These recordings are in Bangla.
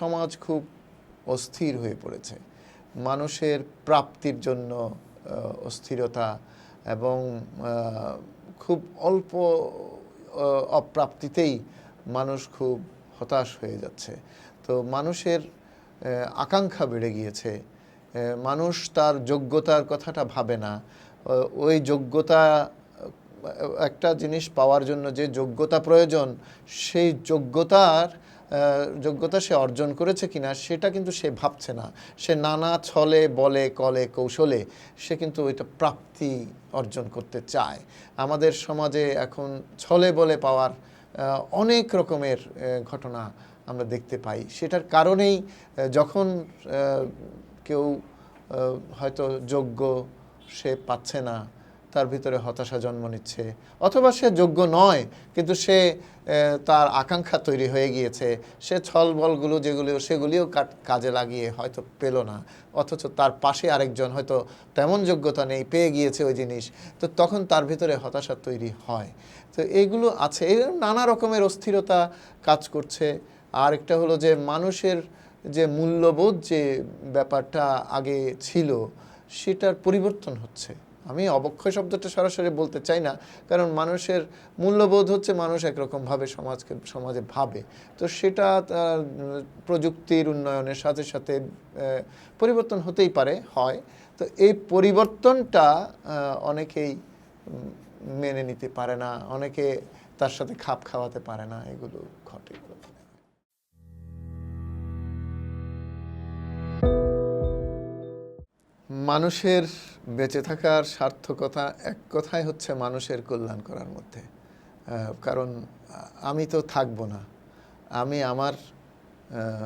সমাজ খুব অস্থির হয়ে পড়েছে। মানুষের প্রাপ্তির জন্য অস্থিরতা এবং খুব অল্প অপ্রাপ্তিতেই মানুষ খুব হতাশ হয়ে যাচ্ছে। তো মানুষের আকাঙ্ক্ষা বেড়ে গিয়েছে। মানুষ তার যোগ্যতার কথাটা ভাবে না। ওই যোগ্যতা একটা জিনিস পাওয়ার জন্য যে যোগ্যতা প্রয়োজন, সেই যোগ্যতার যোগ্যতা সে অর্জন করেছে কিনা সেটা কিন্তু সে ভাবছে না। সে নানা ছলে, বলে, কলে, কৌশলে সে কিন্তু ওইটা প্রাপ্তি অর্জন করতে চায়। আমাদের সমাজে এখন ছলে, বলে পাওয়ার অনেক রকমের ঘটনা আমরা দেখতে পাই। সেটার কারণেই যখন কেউ হয়তো যোগ্য সে পাচ্ছে না তার ভিতরে হতাশা জন্ম নিচ্ছে। অথবা সে যোগ্য নয়, কিন্তু সে তার আকাঙ্ক্ষা তৈরি হয়ে গিয়েছে। সে ছল বলগুলো যেগুলো, সেগুলিও কাজে লাগিয়ে হয়তো পেল না। অথচ তার পাশে আরেকজন হয়তো তেমন যোগ্যতা নেই, পেয়ে গিয়েছে ওই জিনিস। তো তখন তার ভিতরে হতাশা তৈরি হয়। তো এইগুলো আছে নানা রকমের অস্থিরতা কাজ করছে। আর একটা হলো যে মানুষের যে মূল্যবোধ যে ব্যাপারটা আগে ছিল, সেটার পরিবর্তন হচ্ছে। আমি অবক্ষয় শব্দটা সরাসরি বলতে চাই না, কারণ মানুষের মূল্যবোধ হচ্ছে মানুষ একরকমভাবে সমাজকে, সমাজে ভাবে। তো সেটা তার প্রযুক্তির উন্নয়নের সাথে সাথে পরিবর্তন হতেই পারে, হয়। তো এই পরিবর্তনটা অনেকেই মেনে নিতে পারে না, অনেকে তার সাথে খাপ খাওয়াতে পারে না, এগুলো ঘটে। মানুষের বেঁচে থাকার সার্থকতা এক কথায় হচ্ছে মানুষের কল্যাণ করার মধ্যে। কারণ আমি তো থাকব না। আমি আমার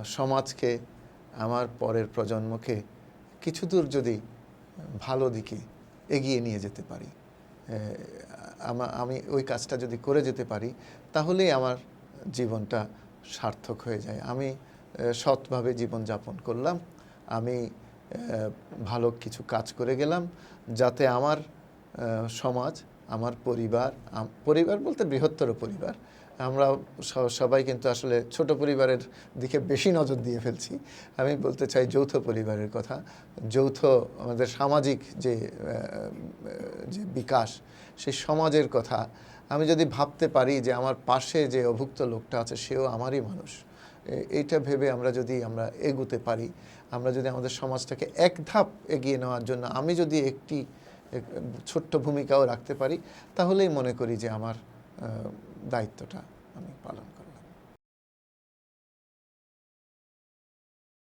সমাজকে, আমার পরের প্রজন্মকে কিছু দূর যদি ভালো দিকে এগিয়ে নিয়ে যেতে পারি আমি ওই কাজটা যদি করে যেতে পারি, তাহলেই আমার জীবনটা সার্থক হয়ে যায়। আমি সৎভাবে জীবনযাপন করলাম। আমি ভালো কিছু কাজ করে গেলাম যাতে আমার সমাজ, আমার পরিবার পরিবার বলতে বৃহত্তর পরিবার, আমরা সবাই কিন্তু আসলে ছোট পরিবারের দিকে বেশি নজর দিয়ে ফেলছি। আমি বলতে চাই যৌথ পরিবারের কথা। যৌথ আমাদের সামাজিক যে যে বিকাশ, সেই সমাজের কথা। আমি যদি ভাবতে পারি যে আমার পাশে যে অভুক্ত লোকটা আছে, সেও আমারই মানুষ। এইটা ভেবে আমরা যদি আমরা এগুতে পারি, আমরা যদি আমাদের সমাজটাকে এক ধাপ এগিয়ে নেওয়ার জন্য আমি যদি একটি ছোট্ট ভূমিকাও রাখতে পারি, তাহলেই মনে করি যে আমার দায়িত্বটা আমি পালন করলাম।